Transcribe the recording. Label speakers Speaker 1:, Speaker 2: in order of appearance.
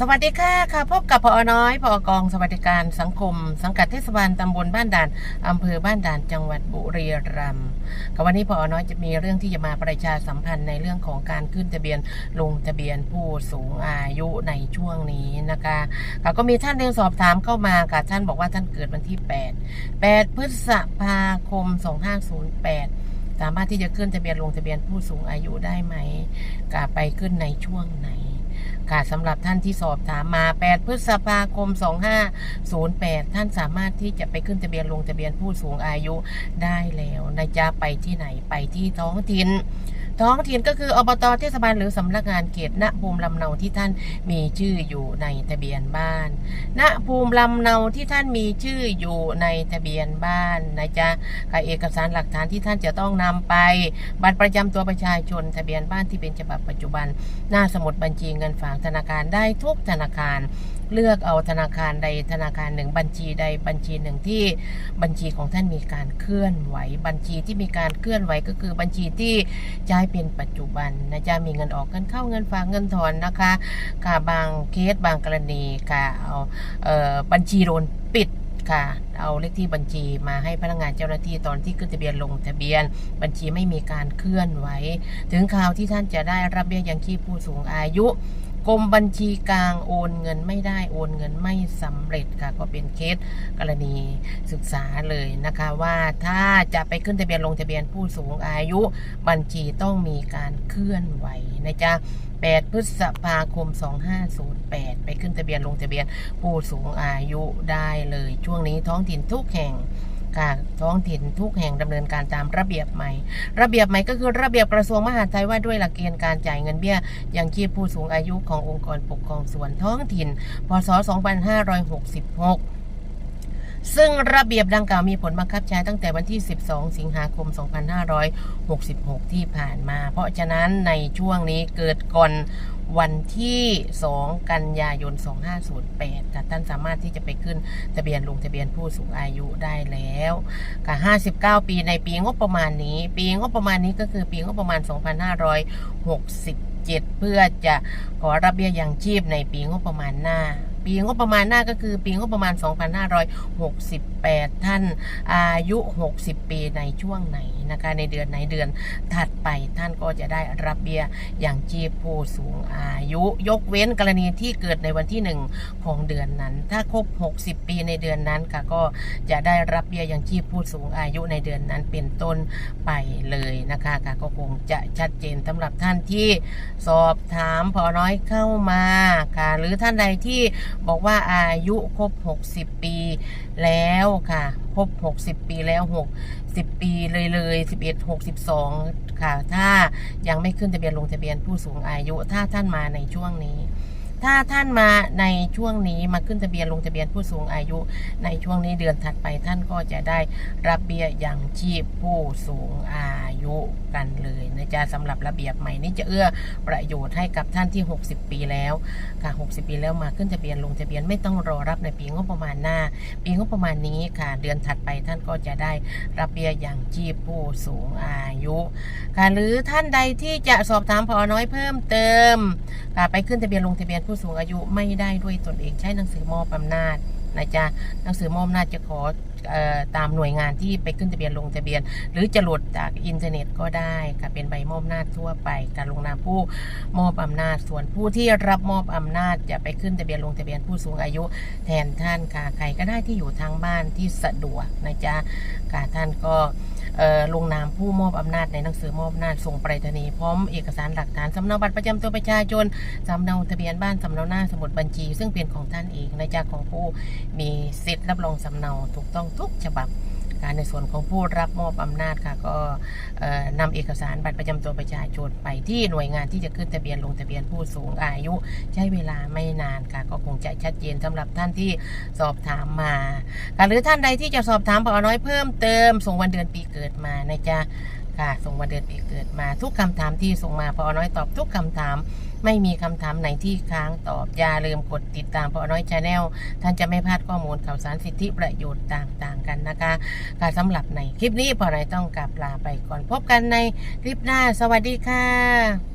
Speaker 1: สวัสดีค่ะค่ะพบกับพอน้อยพอกองสวัสดิการสังคม สังกัดเทศบาลตำบลบ้านด่านอำเภอบ้านด่านจังหวัดบุรีรัมย์กับวันนี้พอน้อยจะมีเรื่องที่จะมาประชาสัมพันธ์ในเรื่องของการขึ้นทะเบียนลงทะเบียนผู้สูงอายุในช่วงนี้นะคะค่ะก็มีท่านหนึ่งสอบถามเข้ามาค่ะท่านบอกว่าท่านเกิดวันที่ 8 8 พฤษภาคม 2508สามารถที่จะขึ้นทะเบียนลงทะเบียนผู้สูงอายุได้ไหมกาไปขึ้นในช่วงไหน ค่ะสำหรับท่านที่สอบถามมา 8 พฤษภาคม 2508 ท่านสามารถที่จะไปขึ้นทะเบียนลงทะเบียนผู้สูงอายุได้แล้วนะจ๊ะไปที่ไหนไปที่ท้องถิ่น ท้องถิ่นก็คืออบตเทศบาลหรือสำนักงานเขตณภูมิลำเนาที่ท่านมีชื่ออยู่ในทะเบียนบ้าน ณภูมิลำเนาที่ท่านมีชื่ออยู่ในทะเบียนบ้านนะจ๊ะกับเอกสารหลักฐานที่ท่านจะต้องนำไป บัตรประจำตัวประชาชนทะเบียนบ้านที่เป็นฉบับปัจจุบัน หน้าสมุดบัญชีเงินฝากธนาคารได้ทุกธนาคารเลือกเอาธนาคารใดธนาคารหนึ่ง บัญชีใดบัญชีหนึ่งที่บัญชีของท่านมีการเคลื่อนไหว บัญชีที่มีการเคลื่อนไหวก็คือบัญชีที่ใช้เป็นปัจจุบันนะจะมีเงินออกเงินเข้าเงินฝากเงินถอนนะคะค่ะบางเคสบางกรณีค่ะเอาเอ่อบัญชีโดนปิดค่ะ เอาเลขที่บัญชีมาให้พนักงานเจ้าหน้าที่ตอนที่ขึ้นทะเบียนลงทะเบียน บัญชีไม่มีการเคลื่อนไหว ถึงคราวที่ท่านจะได้รับเบี้ยยังชีพผู้สูงอายุ กรมบัญชีกลางโอนเงินไม่ได้โอนเงินไม่สำเร็จค่ะ ก็เป็นเคสกรณีศึกษาเลยนะคะว่าถ้าจะไปขึ้นทะเบียนลงทะเบียนผู้สูงอายุบัญชีต้องมีการเคลื่อนไหวนะจ๊ะ8พฤษภาคม 2508 ไปขึ้นทะเบียนลงทะเบียนผู้สูงอายุได้เลย ช่วงนี้ท้องถิ่นทุกแห่ง ค่ะท้องถิ่นทุกแห่งดำเนินการตามระเบียบใหม่ ระเบียบใหม่ก็คือระเบียบกระทรวงมหาดไทยว่าด้วยหลักเกณฑ์การจ่ายเงินเบี้ยยังชีพผู้สูงอายุขององค์กรปกครองส่วนท้องถิ่น พศ 2566 ซึ่งระเบียบดังกล่าวมีผลบังคับใช้ตั้งแต่วันที่ 12 สิงหาคม 2566 ที่ผ่านมา เพราะฉะนั้นในช่วงนี้เกิดก่อนวันที่ 2 กันยายน 2508ค่ะท่านสามารถที่จะไปขึ้นทะเบียนลงทะเบียนผู้สูงอายุได้แล้วค่ะ59 ปีในปีงบประมาณนี้ ปีงบประมาณนี้ก็คือปีงบประมาณ 2567เพื่อจะขอรับเบี้ยยังชีพในปีงบประมาณหน้า ปีงบประมาณหน้าก็คือปีงบประมาณ 2,560 8 ท่านอายุ 60 ปีในช่วงไหนนะคะ ในเดือนไหนเดือนถัดไปท่านก็จะได้รับเบี้ยอย่างชีพผู้สูงอายุ ยกเว้นกรณีที่เกิดในวันที่ 1 ของเดือนนั้น ถ้าครบ 60 ปีในเดือนนั้นค่ะก็จะได้รับเบี้ยอย่างชีพผู้สูงอายุในเดือนนั้นเป็นต้นไปเลยนะคะค่ะก็คงจะชัดเจนสำหรับท่านที่สอบถามพอน้อยเข้ามาค่ะหรือท่านใดที่บอกว่าอายุครบ 60 ปี แล้วค่ะครบ60 ปีแล้ว 60 ปีเลยเลย11 62 ค่ะ ถ้ายังไม่ขึ้นทะเบียนลงทะเบียนผู้สูงอายุ ถ้าท่านมาในช่วงนี้ ถ้าท่านมาในช่วงนี้มาขึ้นทะเบียนลงทะเบียนผู้สูงอายุ ในช่วงนี้เดือนถัดไปท่านก็จะได้รับเบี้ยยังชีพผู้สูงอายุกันเลยนะจ๊ะสำหรับระเบียบใหม่นี้จะเอื้อประโยชน์ให้กับท่านที่ 60 ปีแล้วค่ะ 60 ปีแล้วมาขึ้นทะเบียนลงทะเบียนไม่ต้องรอรับในปีงบประมาณหน้า ปีงบประมาณนี้ค่ะ เดือนถัดไปท่านก็จะได้รับเบี้ยยังชีพผู้สูงอายุค่ะหรือท่านใดที่จะสอบถามพอน้อยเพิ่มเติมค่ะไปขึ้นทะเบียนลงทะเบียนผู้สูงอายุไม่ได้ด้วยตนเองใช้หนังสือมอบอำนาจนะจ๊ะหนังสือมอบอำนาจจะขอตามหน่วยงานที่ไปขึ้นทะเบียนลงทะเบียน หรือจะโหลดจากอินเทอร์เน็ตก็ได้ค่ะเป็นใบมอบอำนาจทั่วไป การลงนามผู้มอบอำนาจ ส่วนผู้ที่รับมอบอำนาจจะไปขึ้นทะเบียนลงทะเบียนผู้สูงอายุแทนท่านค่ะใครก็ได้ที่อยู่ทางบ้านที่สะดวกนะจ๊ะค่ะท่านก็ ลงนามผู้มอบอำนาจในหนังสือมอบอำนาจส่งไปรษณีย์พร้อมเอกสารหลักฐานสำเนาบัตรประจำตัวประชาชนสำเนาทะเบียนบ้านสำเนาหน้าสมุดบัญชี ซึ่งเป็นของท่านเองในจาของผู้มีสิทธิ์รับรองสำเนาถูกต้องทุกฉบับ การในส่วนของผู้รับมอบอำนาจค่ะก็นำเอกสารบัตรประจำตัวประชาชนไปที่หน่วยงานที่จะขึ้นทะเบียนลงทะเบียนผู้สูงอายุ ใช้เวลาไม่นานค่ะก็คงจะชัดเจนสำหรับท่านที่สอบถามมาหรือท่านใดที่จะสอบถามปอน้อยเพิ่มเติมส่งวันเดือนปีเกิดมานะจ๊ะ ค่ะ ส่งวันเดือนปีเกิดมาทุกคำถามที่ส่งมาพอน้อยตอบทุกคำถาม ไม่มีคำถามไหนที่ค้างตอบอย่าลืมกดติดตามพอน้อยชาแนลท่านจะไม่พลาดข้อมูลข่าวสารสิทธิประโยชน์ต่างๆกันนะคะค่ะสำหรับในคลิปนี้พอน้อยต้องกลับลาไปก่อนพบกันในคลิปหน้า สวัสดีค่ะ